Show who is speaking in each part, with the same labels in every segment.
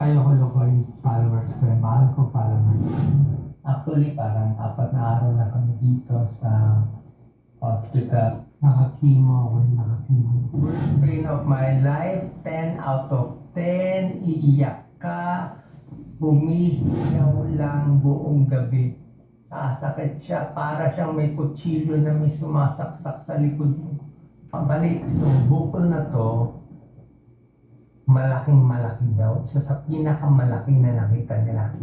Speaker 1: Ayoko loko yung followers ko. yung Mahal ko followers. Actually, parang apat na araw na kami dito sa hospital. Nakakimo ako yung nakakimo. Worst pain of my life, 10 out of 10. Iiyak ka. Bumihiyaw lang buong gabi. Sasakit siya. Para siyang may kutsilyo na may sumasaksak sa likod mo. Pabalik. So, bukol na to, malaking malaki daw. Isa sa pinakamalaki na nakita nila.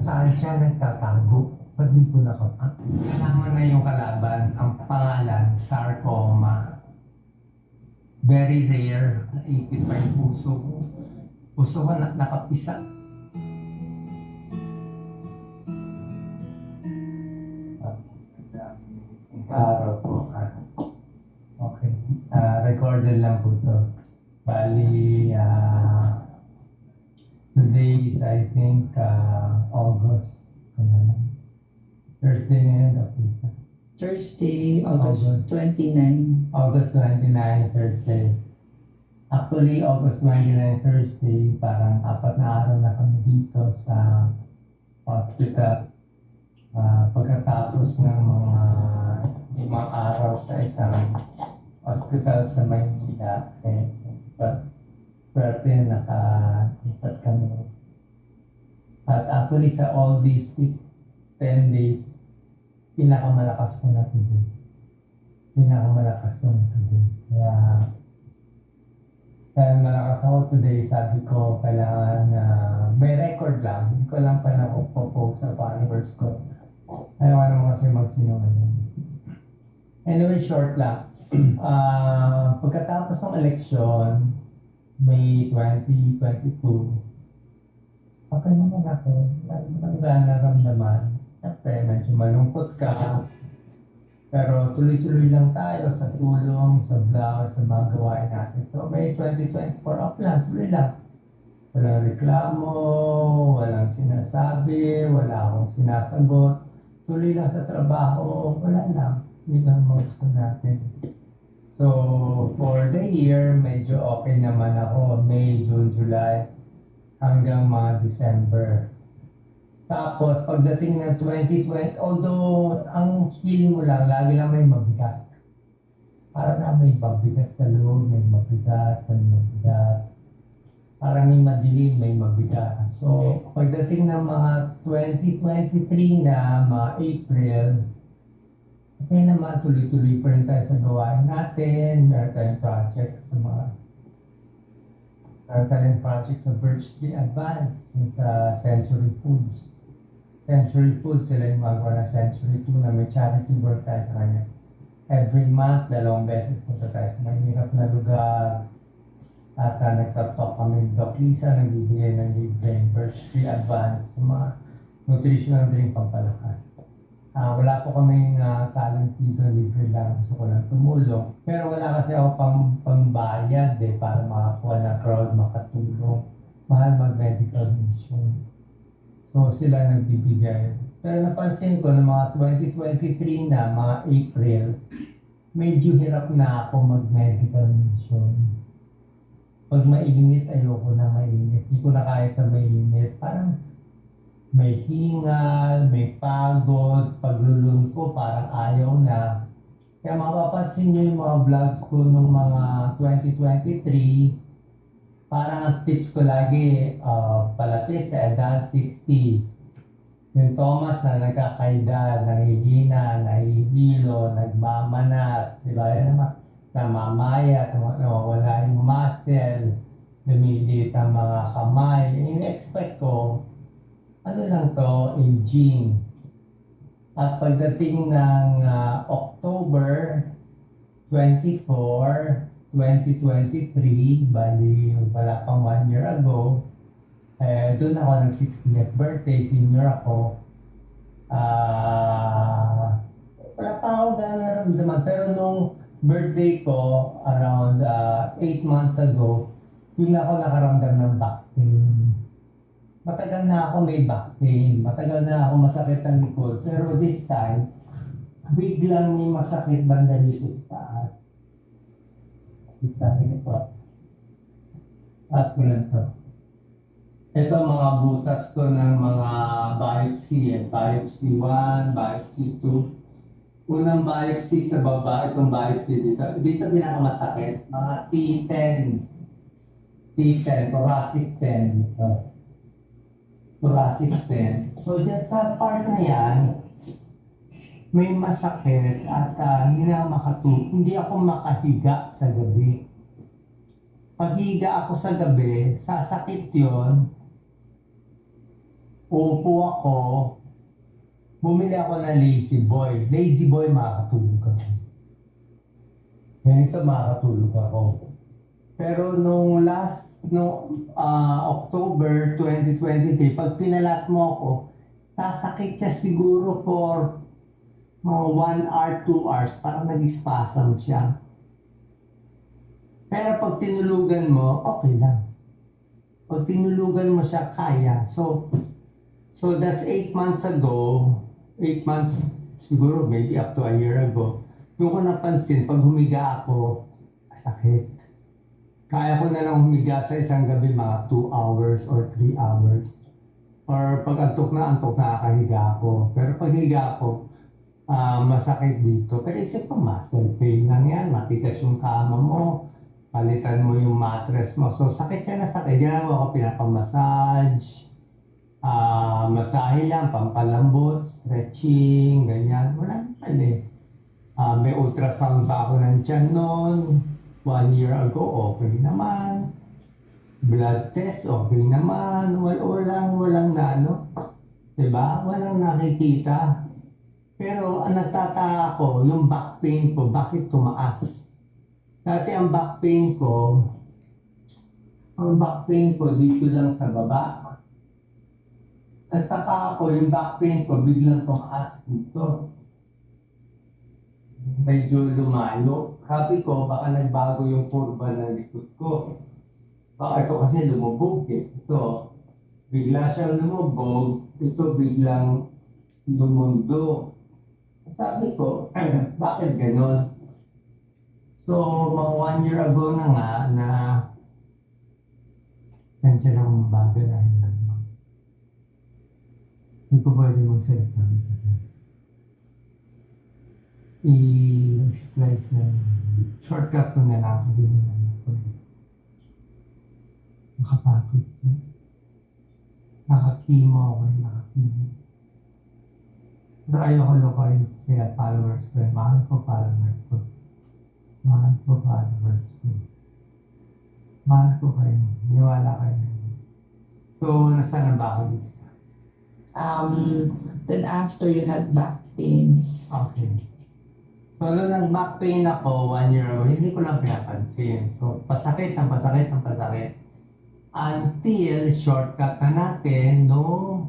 Speaker 1: Saan siya nagtatago? Pag di ko nakapa. Kailangan na yung kalaban. Ang pangalan, sarcoma. Very rare. Naipit pa yung puso ko. Puso ko na, nakapisa. Araw po. Okay. Ah, recorded lang po to. Bali, ah, today is I think uh, August. Ano. Thursday na yun.
Speaker 2: Thursday, August
Speaker 1: August.
Speaker 2: 29.
Speaker 1: August 29, Thursday. Actually, August 29, Thursday, parang apat na araw na kami dito sa hospital. Ah, pagkatapos ng mga limang araw sa isang hospital sa Maynila, eh, swerte na nakalipat kami. At actually sa all these 10 days, pinakamalakas ko na tuloy. Pinakamalakas ko na tuloy. Kaya, dahil malakas ako today, sabi ko, kailangan na may record lang. Hindi ko lang pa na post sa followers ko. Ayaw naman kasi magsinungaling. Anyway, short lang. Ah, pagkatapos ng eleksyon, May 2022, okay naman ako. Wala naramdaman. Siyempre, medyo malungkot ka. Pero tuloy-tuloy lang tayo sa tulong, sa vlog, sa mga gawain natin. So, May 2024 off lang, tuloy lang. Walang reklamo, walang sinasabi, wala akong sinasagot. Tuloy lang sa trabaho, wala lang. Yun ang ko natin. So, for the year, medyo okay naman ako. May, June, July, hanggang mga December. Tapos, pagdating ng 2020, although ang feel mo lang, lagi lang may mabigat. Parang na may mabigat sa loob, may mabigat, may mabigat. Parang may madilim, may mabigat. So, pagdating ng mga 2023 na, mga April, okay naman, tuloy-tuloy pa rin tayo sa gawain natin. Meron tayong project sa mga meron tayong project sa Birch Tree Advance yung sa Century Foods. Century Foods, sila yung magawa ng Century 2 na may charity work tayo sa kanya. Every month, dalawang beses punta tayo sa mahirap na lugar. At uh, nagtatalk kami ng Doc Lisa, nagbibigay ng libre yung Birch Tree Advance, yung mga nutritional drink pampalakas. Ah, wala po kaming uh, talent dito, libre lang. Gusto ko lang tumulong. Pero wala kasi ako pang pambayad eh, para makakuha ng crowd, makatulong. Mahal mag-medical mission. So sila nagbibigay. Pero napansin ko ng mga 2023 na, mga April, medyo hirap na ako mag-medical mission. Pag mainit, ayoko na mainit. Hindi ko na kaya sa mainit. Parang may hingal, may pagod, paglulun ko parang ayaw na. Kaya mapapansin nyo yung mga vlogs ko nung mga 2023, parang ang tips ko lagi, uh, palapit sa edad 60. Yung Thomas na nagkakaida, nangihina, nahihilo, nagmamanat, di ba? Yan naman, namamaya, nawawala yung muscle, lumilit ang mga kamay. In-expect ko, ano lang to, aging. At pagdating ng ah, October 24, 2023, bali wala pang one year ago, eh, doon ako ng 60th birthday, senior ako. Ah, wala pa ako ganang naramdaman. Pero nung birthday ko, around 8 months ago, yun ako nakaramdam ng back pain. Matagal na ako may back pain. Matagal na ako masakit ang likod. Pero this time, biglang may masakit banda dito sa taas. Kita ko po. At ko lang to. Ito mga butas ko ng mga biopsy. Eh. Biopsy 1, biopsy 2. Unang biopsy sa baba, itong biopsy dito. Dito pinakamasakit. Mga T10. T10, thoracic 10. Dito. Thoracic 10. So dyan sa part na yan, may masakit at ah, hindi na makatulog. Hindi ako makahiga sa gabi. Paghiga ako sa gabi, sasakit yon. Upo ako, bumili ako ng lazy boy. Lazy boy, makakatulog ako. Ganito makakatulog ako. Pero nung last, no October 2023, pag pinalat mo ako, sasakit siya siguro for mga 1 hour, 2 hours, parang nag-spasm siya. Pero pag tinulugan mo, okay lang. Pag tinulugan mo siya, kaya. So, so that's 8 months ago, 8 months, siguro maybe up to a year ago, doon ko napansin, pag humiga ako, sakit. Kaya ko na lang humiga sa isang gabi mga 2 hours or 3 hours. Or pag antok na antok, nakakahiga ako. Pero pag higa ako, ah, masakit dito. Pero isip ko, muscle pain lang yan. Matigas yung kama mo. Palitan mo yung mattress mo. So, sakit siya na sakit. Ginagawa ko pinapamassage. Ah, masahe lang, pampalambot, stretching, ganyan. Wala naman eh. Ah, may ultrasound pa ako ng tiyan noon. One year ago, okay naman. Blood test, okay naman. Wal walang, walang na ano. Diba? Walang nakikita. Pero ang nagtataka ko, yung back pain ko, bakit tumaas? Dati ang back pain ko, ang back pain ko dito lang sa baba. Nagtaka ako, yung back pain ko biglang tumaas dito. Medyo lumayo. Sabi ko, baka nagbago yung kurba ng likod ko. Baka ito kasi lumubog eh. Ito, bigla siyang lumubog. Ito biglang lumundo. Sabi ko, bakit ganon? So, mga one year ago na nga na nandiyan ang bagay na Hindi ko pwede magsalita. I-splice na shortcut ko na lang. Hindi mo na ako. Nakapagod ko. Nakakimo ako. Nakakimo. Pero ayoko lokohin kaya followers ko. Mahal ko followers ko. Mahal ko followers ko. Mahal ko kayo. Niwala kayo. So, nasaan na ba ako dito?
Speaker 2: Um, then after you had back pains.
Speaker 1: Okay. So, nung nag-back pain ako one year ago, hindi ko lang pinapansin. So, pasakit ang pasakit ang pasakit. Until shortcut na natin no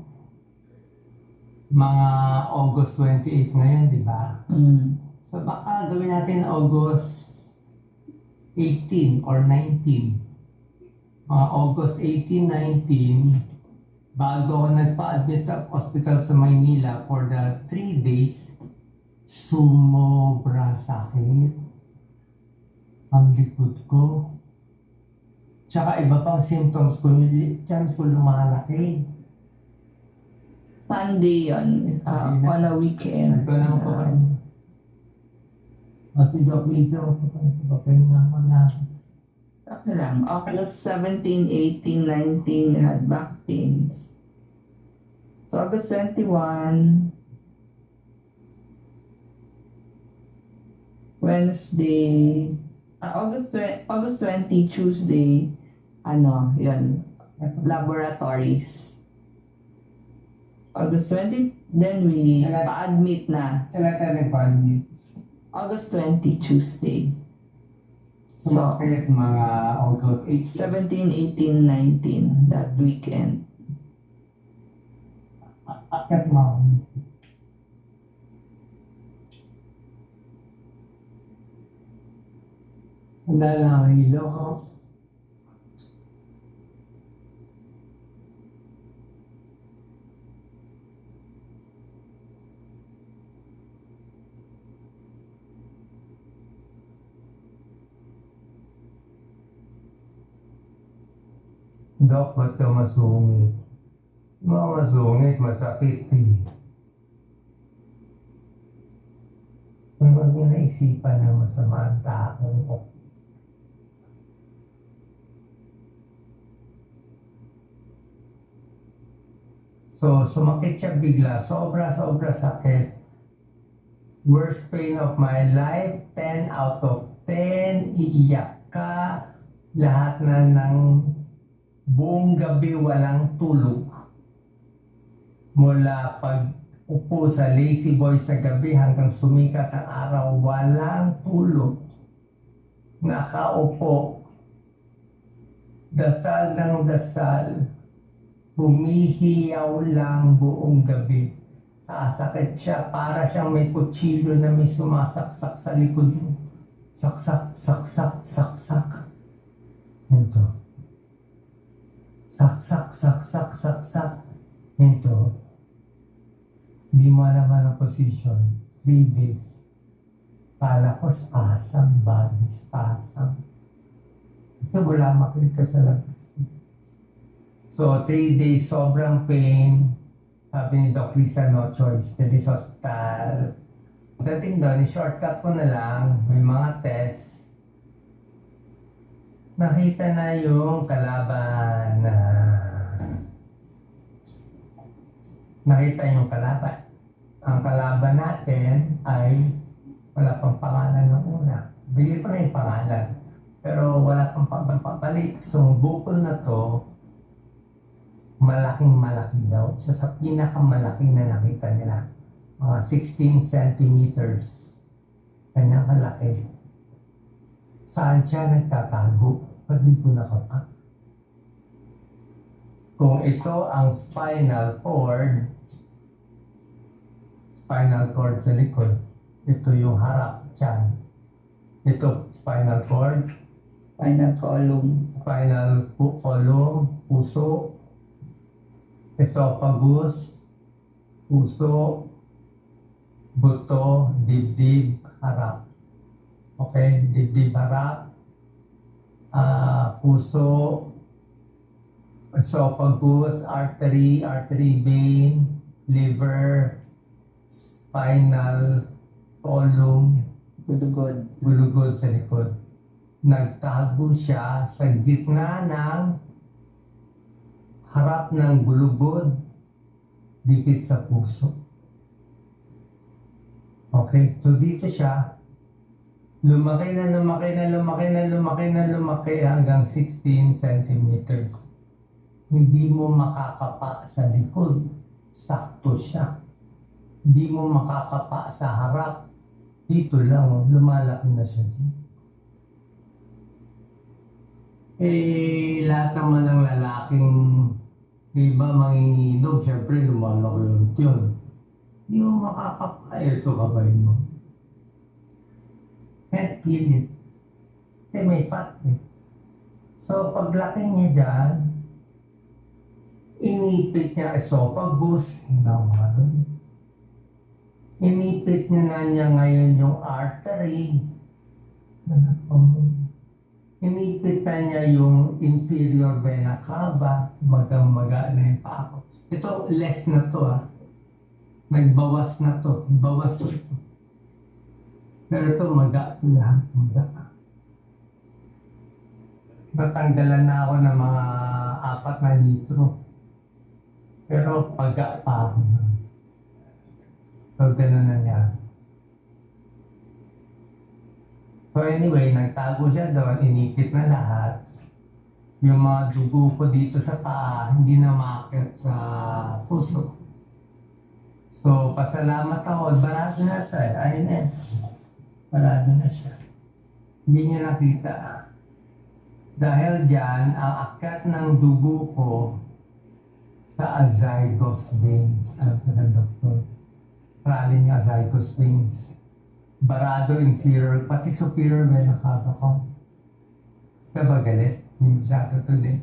Speaker 1: mga August 28 ngayon, di ba?
Speaker 2: Mm.
Speaker 1: So baka gawin natin August 18 or 19. Mga August 18, 19, bago ako nagpa-admit sa hospital sa Maynila for the 3 days, sumobra sakit ang likod ko. Tsaka iba pang symptoms ko, yung tiyan ko lumalaki.
Speaker 2: Sunday yon uh, on a weekend.
Speaker 1: Ito na ako.
Speaker 2: Uh,
Speaker 1: Kasi Doc Lisa, papahinga ko na.
Speaker 2: okay lang. August 17, 18, 19, you had back pains. So August 21, Wednesday, uh, August, August 20, Tuesday, ano, yun, laboratories. August 20, then we
Speaker 1: Kailan?
Speaker 2: pa-admit na.
Speaker 1: Kailan tayo nagpa-admit?
Speaker 2: August 20, Tuesday. So,
Speaker 1: Sumakit mga August 8.
Speaker 2: 17, 18, 19, that weekend.
Speaker 1: Akit mo hilo ko. Dok, ba't ka masungit? Mga masungit, masakit eh. Huwag niyo naisipan na masama ang tao. So, sumakit siya bigla. Sobra-sobra sakit. Worst pain of my life, 10 out of 10. Iiyak ka. Lahat na ng buong gabi walang tulog. Mula pag upo sa lazy boy sa gabi hanggang sumikat ang araw, walang tulog. Nakaupo. Dasal ng dasal. Humihiyaw lang buong gabi. Sasakit siya para siyang may kutsilyo na may sumasaksak sa likod mo. Saksak, saksak, saksak. Ito. Saksak, saksak, saksak. Ito. Hindi mo alam ang position. Days. Kala ko spasm, body spasm. Kasi wala makita sa labas. So, three days, sobrang pain. Sabi ni Doc Lisa, no choice. Dali sa hospital. Dating doon, shortcut ko na lang. May mga test. Nakita na yung kalaban na nakita yung kalaban. Ang kalaban natin ay wala pang pangalan ng una. Bigay pa yung pangalan. Pero wala pang pagbalik. So, bukol na to, malaking malaki daw. Isa sa pinakamalaki na nakita nila. Mga 16 centimeters. Kanyang kalaki. Saan siya nagtatago? Pag di ko nakapa. Kung ito ang spinal cord, spinal cord sa likod, ito yung harap, tiyan. Ito, spinal cord,
Speaker 2: Final column.
Speaker 1: spinal column, puso, esophagus, puso, buto, dibdib, harap. Okay, dibdib harap, ah, puso, esophagus, artery, artery vein, liver, spinal column,
Speaker 2: Gudugod.
Speaker 1: gulugod sa likod. Nagtago siya sa gitna ng harap ng gulugod dikit sa puso. Okay, so dito siya lumaki na lumaki na lumaki na lumaki na lumaki hanggang 16 centimeters. Hindi mo makakapa sa likod. Sakto siya. Hindi mo makakapa sa harap. Dito lang, lumalaki na siya dito. Eh, lahat naman ng lalaking, di ba, manginginom, syempre lumalaki yung tiyon. Hindi mo makakapaya ito kamay mo. Can't feel it. Kasi may fat eh. So, paglaki niya dyan, inipit niya esophagus, naman. Inipit na niya ngayon yung artery. Ano Inipit na niya yung inferior vena cava, magang-maga na yung paa ko. Ito, less na to ah. Nagbawas na to. Bawas ito. Pero ito, maga lahat. Maga. Natanggalan na ako ng mga apat na litro. Pero paga pa ako. So, ganun na niya. So anyway, nagtago siya doon, inipit na lahat. Yung mga dugo ko dito sa paa, hindi na makakit sa puso. So, pasalamat ako. Barado na eh. Ayun eh. Barado na siya. Hindi niya nakita. Dahil dyan, ang akat ng dugo ko sa azygos veins. Alam ko ng doktor. Rally niya azygos veins barado inferior, pati superior vena cava ko. Diba galit? Hindi.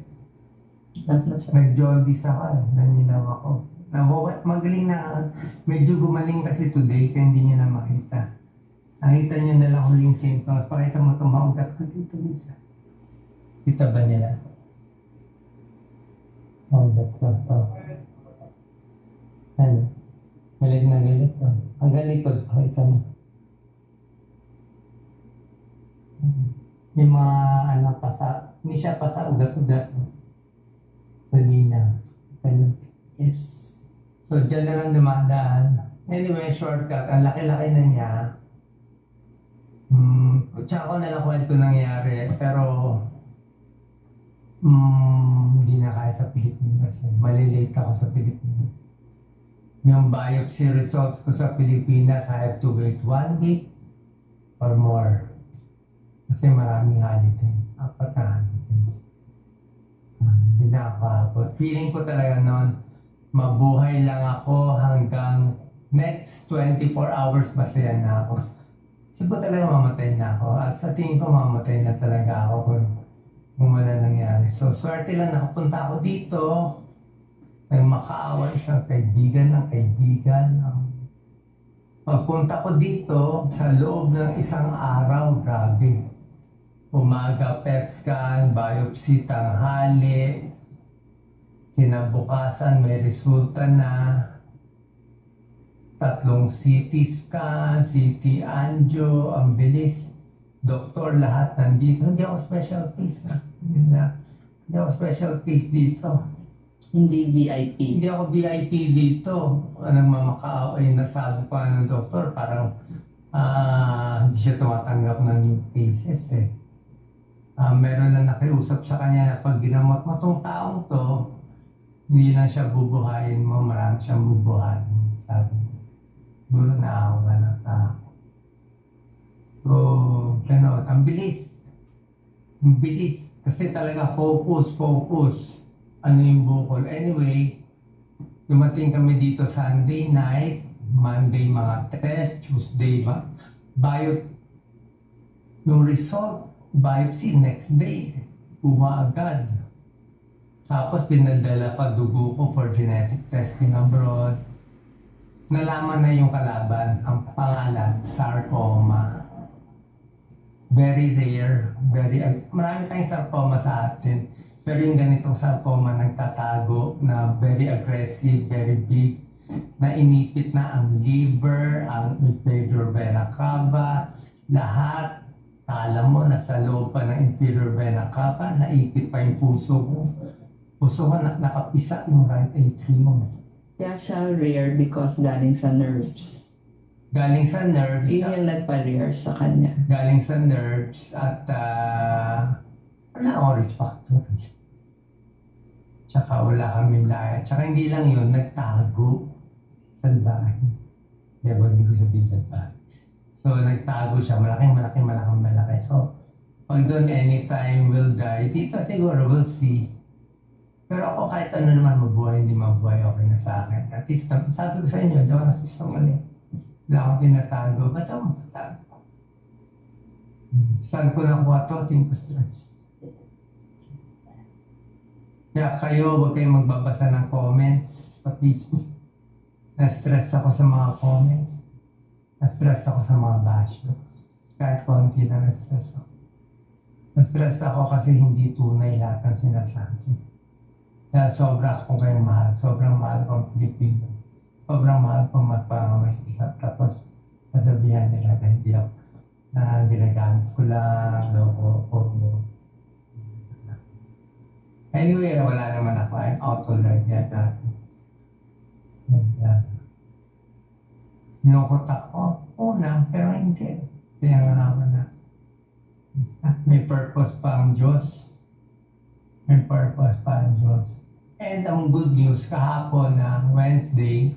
Speaker 2: Lahat na siya.
Speaker 1: Nag-jaundice ako eh, naninaw ako. Nabukat, magaling na, medyo gumaling kasi today, kaya hindi niya na makita. Nakita niyo na lang huling symptoms. Pakita mo itong maugat ko dito, Lisa. Kita ba nila? Oh, that's what to. Ano? Galit na galit to. Ang galit ko, ito mo. Yung mga ano pa sa, hindi siya pa sa ugat-ugat. Kanina. Ano?
Speaker 2: Yes.
Speaker 1: So, dyan na lang dumadaan. Anyway, shortcut. Ang laki-laki na niya. Hmm, tsaka ko na lang kwento nangyari. Pero, hmm, hindi na kaya sa Pilipinas. Malilate ako sa Pilipinas. Yung biopsy results ko sa Pilipinas, I have to wait one week or more. Kasi maraming holiday. Apat na holiday. Ah, Hindi na ako. Feeling ko talaga noon, mabuhay lang ako hanggang next 24 hours masaya na ako. Siguro talaga mamatay na ako. At sa tingin ko mamatay na talaga ako kung, kung wala nangyari. So, swerte lang nakapunta ako dito. Nang makaawa isang kaibigan ng kaibigan. Pagpunta ko dito, sa loob ng isang araw, grabe. Umaga, PET scan, biopsy, tanghali, kinabukasan may resulta na tatlong CT scan, CT angio, ang bilis. Doktor, lahat nandito. Hindi ako special case na. Hindi na. Hindi ako special case dito.
Speaker 2: Hindi VIP.
Speaker 1: Hindi ako VIP dito. Anong mamakaaw ay nasabi pa ng doktor, parang ah, hindi siya tumatanggap ng cases eh. Ah, meron na nakiusap sa kanya na pag ginamot mo tong taong to, hindi lang siya bubuhayin mo, marami siyang bubuhayin. Sabi. Siguro naawa na tao. So, gano'n. Ang bilis. Ang bilis. Kasi talaga focus, focus. Ano yung bukol. Anyway, dumating kami dito Sunday night, Monday mga test, Tuesday ba? Bio, yung result, biopsy next day. Kuha agad. Tapos pinadala pa dugo ko for genetic testing abroad. Nalaman na yung kalaban, ang pangalan, sarcoma. Very rare, very, marami tayong sarcoma sa atin. Pero yung ganitong sarcoma nagtatago na very aggressive, very big, na inipit na ang liver, ang inferior vena cava, lahat. Alam mo, nasa loob pa ng inferior vena cava, naipit pa yung puso mo. Puso mo, na, nakapisa yung right atrium mo.
Speaker 2: Kaya siya rare because galing sa nerves.
Speaker 1: Galing sa nerves,
Speaker 2: Yun yung nagpa-rare sa kanya.
Speaker 1: galing sa nerves at uh, wala akong risk factor. Tsaka wala kami laya. Tsaka hindi lang yun, nagtago sa bahay. Diba, hindi ko sabihin sa bahay. So, nagtago siya. Malaking, malaking, malaking, malaki. So, pag doon anytime will die, dito siguro we'll see. Pero ako kahit ano naman mabuhay, hindi mabuhay, okay na sa akin. At least, sabi ko sa inyo, di ako nasistong mali. Wala akong tinatago. Ba't ako magtatago? Saan ko nakuha to? Tingin ko stress. Kaya kayo, huwag kayong magbabasa ng comments sa Facebook. Na-stress ako sa mga comments. Na-stress ako sa mga bashers. Kahit konti na na-stress ako. Na-stress ako kasi hindi tunay lahat ng sinasabi. Kaya sobra akong kayong mahal. Sobrang mahal ko ang Pilipino. Sobrang mahal ko magpamahirap. Tapos, sasabihan nila na hindi ako na ginagamit ko lang, loko ko. Anyway, wala naman ako. I'm auto-learn yan dati. And, uh, Nilokot ako. Una, pero hindi. Kaya nga naman na. ah, May purpose pa ang Diyos. May purpose pa ang Diyos. And ang good news, kahapon na Wednesday,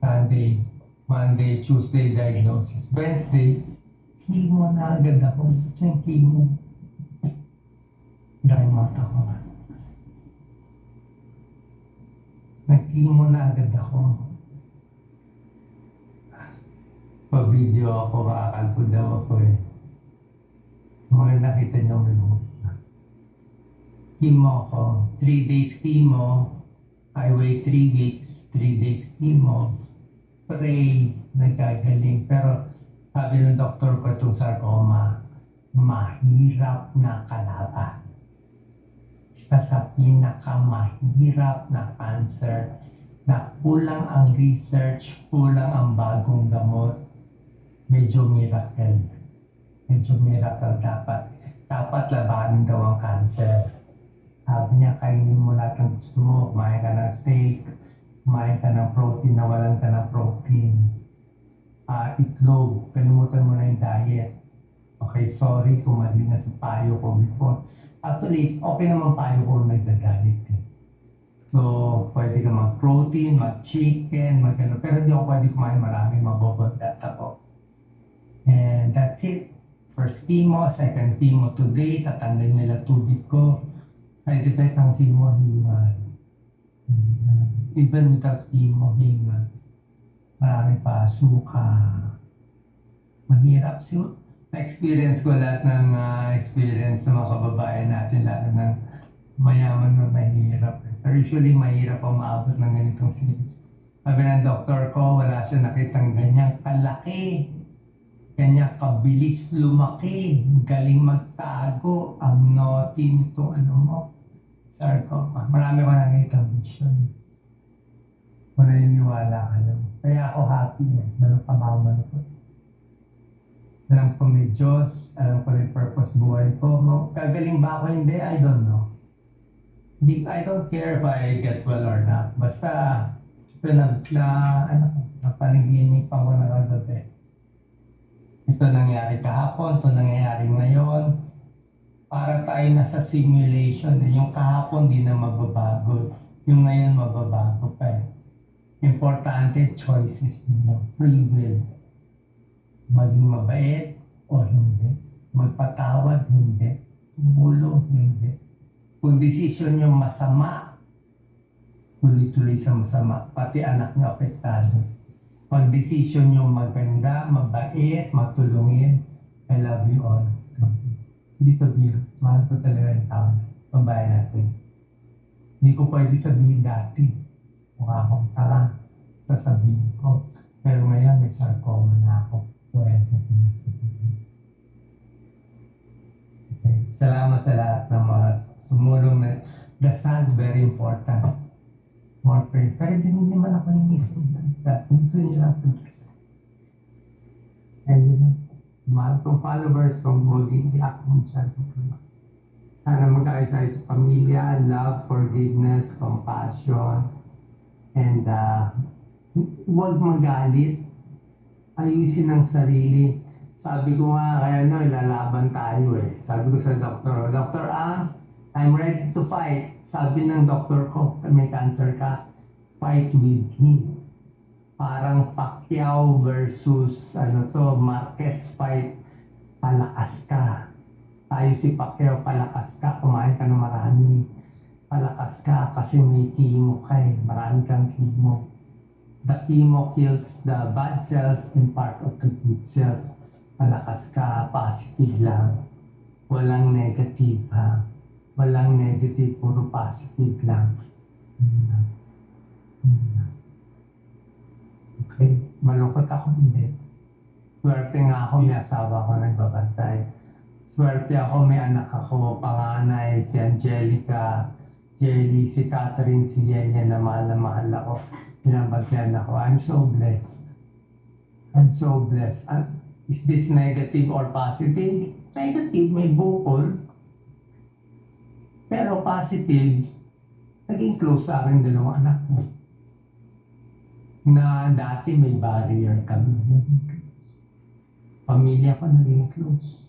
Speaker 1: Sunday, Monday, Tuesday diagnosis. Wednesday, chemo na agad ako. Yung chemo. Dahil mata ko. Nag-chemo na agad ako. Pa-video ako, akal ko daw ako eh. Mga nakita niyo may mga chemo ako. Three days chemo. I wait three weeks. Three days chemo. Pray, nagkagaling. Pero sabi ng doktor ko itong sarcoma, mahirap na kalaban. isa sa pinakamahirap na cancer na kulang ang research, kulang ang bagong gamot. Medyo miracle. Medyo miracle dapat. Dapat labanin daw ang cancer. Sabi niya, kainin mo lahat ng gusto mo. Kumain ka ng steak, kumain ka ng protein, nawalan ka ng protein. Ah, itlog, kalimutan mo na yung diet. Okay, sorry kung mali na sa payo ko before. Actually, okay naman payo ko nagda-diet eh. So, pwede ka mag-protein, mag-chicken, mag. Pero hindi ako pwede kumain marami, mabobodat ako. And that's it. First chemo, second chemo today, tatanggal nila tubig ko. Side effect ng chemo, hingal. Even without chemo, hingal. Marami pa, suka. Mahirap. So, na-experience ko lahat ng ah, experience ng mga kababayan natin, lalo ng mayaman na mahirap. Pero usually, mahirap ang maabot ng ganitong series. Sabi ng doktor ko, wala siya nakitang ganyang kalaki. Kanya kabilis lumaki, galing magtago, ang naughty nito, ano mo, sarcoma. Marami ko nakita vision. Kung naniniwala ka lang. Kaya ako happy pa ako manukot. Alam ko may Diyos, alam ko may purpose buhay ko. Gagaling ba ako hindi? I don't know. Hindi, I don't care if I get well or not. Basta, ito na, na ano, napaniginig pa ko na kagabi. Ito nangyari kahapon, ito nangyayari ngayon. Para tayo nasa simulation. Yung kahapon di na magbabago. Yung ngayon magbabago pa eh. Importante choices ninyo. Free will. Maging mabait o hindi. Magpatawad, hindi. Tumulong, hindi. Kung desisyon nyo masama, tuloy-tuloy sa masama. Pati anak nyo apektado. Pag decision nyo maganda, mabait, matulungin, I love you all. Hindi to biro. Mahal ko talaga yung tao. Pambayan natin. Hindi ko pwede sabihin dati. Mukha akong tara. Sasabihin ko. Pero ngayon may sarcoma na ako. Pwede ko na sabihin. Okay. Salamat sa lahat ng mga tumulong na dasal, very important more prayer. Pero hindi naman ako hinisip ng that. Gusto niyo lang ito. And yun lang. Mahal kong followers kung maging ako masyado. Sana magkaisa sa pamilya, love, forgiveness, compassion, and uh, huwag magalit. Ayusin ang sarili. Sabi ko nga, kaya no, lalaban tayo eh. Sabi ko sa doktor, Doktor ah, I'm ready to fight. Sabi ng doktor ko, may cancer ka, fight with me. Parang Pacquiao versus ano to, Marquez fight. Palakas ka. Tayo si Pacquiao, palakas ka. Kumain ka ng marami. Palakas ka kasi may chemo ka eh. Marami kang chemo. The chemo kills the bad cells and part of the good cells. Palakas ka, positive lang. Walang negative ha. Walang negative, puro positive lang. Okay, malungkot ako hindi. Swerte nga ako, may asawa ko nagbabantay. Swerte ako, may anak ako, panganay, si Angelica, Jelly, si Catherine, si Yenya na mahal na mahal ako. Pinabantayan ako. I'm so blessed. I'm so blessed. Ah, is this negative or positive? Negative, may bukol. Pero positive, naging close sa aking dalawang anak ko. Na dati may barrier kami. Pamilya ko naging close.